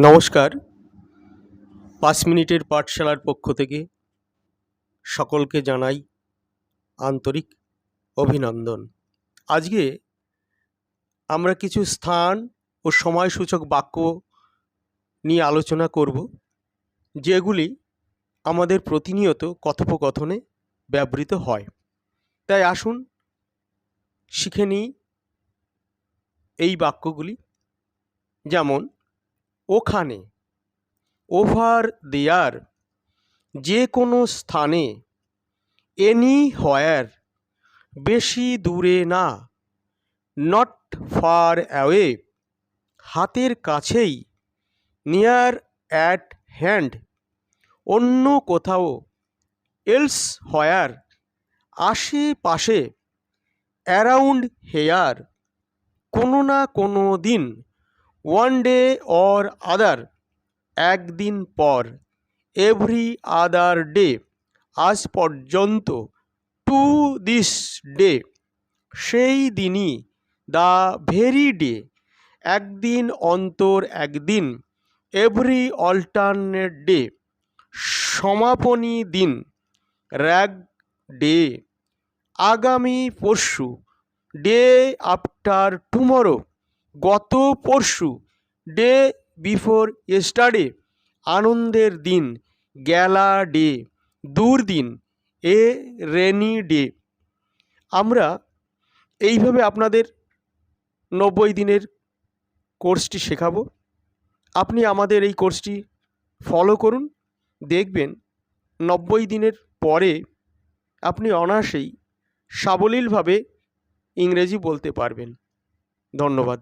নমস্কার। পাঁচ মিনিটের পাঠশালার পক্ষ থেকে সকলকে জানাই আন্তরিক অভিনন্দন। আজকে আমরা কিছু স্থান ও সময়সূচক বাক্য নিয়ে আলোচনা করব, যেগুলি আমাদের প্রতিনিয়ত কথোপকথনে ব্যবহৃত হয়। তাই আসুন শিখে নিই এই বাক্যগুলি। যেমন ওখানে, ওভার দেয়ার, যে কোনো স্থানে, এনি হোয়ার, বেশি দূরে না, নট ফার অ্যাওয়ে, হাতের কাছেই, নিয়ার অ্যাট হ্যান্ড, অন্য কোথাও, এলস হোয়ার, আশেপাশে, অ্যারাউন্ড হেয়ার, কোনো না কোনো দিন ওয়ান ডে অর আদার একদিন পর এভরি আদার ডে আজ পর্যন্ত টু দিস ডে সেই দিনই দ্য ভেরি ডে একদিন অন্তর একদিন এভরি অল্টারনেট ডে সমাপনী দিন র্যাগ ডে আগামী পরশু ডে আফটার টুমরো গত পরশু ডে বিফোর ইয়েস্টারডে আনন্দের দিন গ্যালা ডে দুর্দিন এ রেনি ডে আমরা এইভাবে আপনাদের নব্বই দিনের কোর্সটি শেখাবো। আপনি আমাদের এই কোর্সটি ফলো করুন। দেখবেন নব্বই দিনের পরে আপনি অনায়াসেই সাবলীলভাবে ইংরেজি বলতে পারবেন। ধন্যবাদ।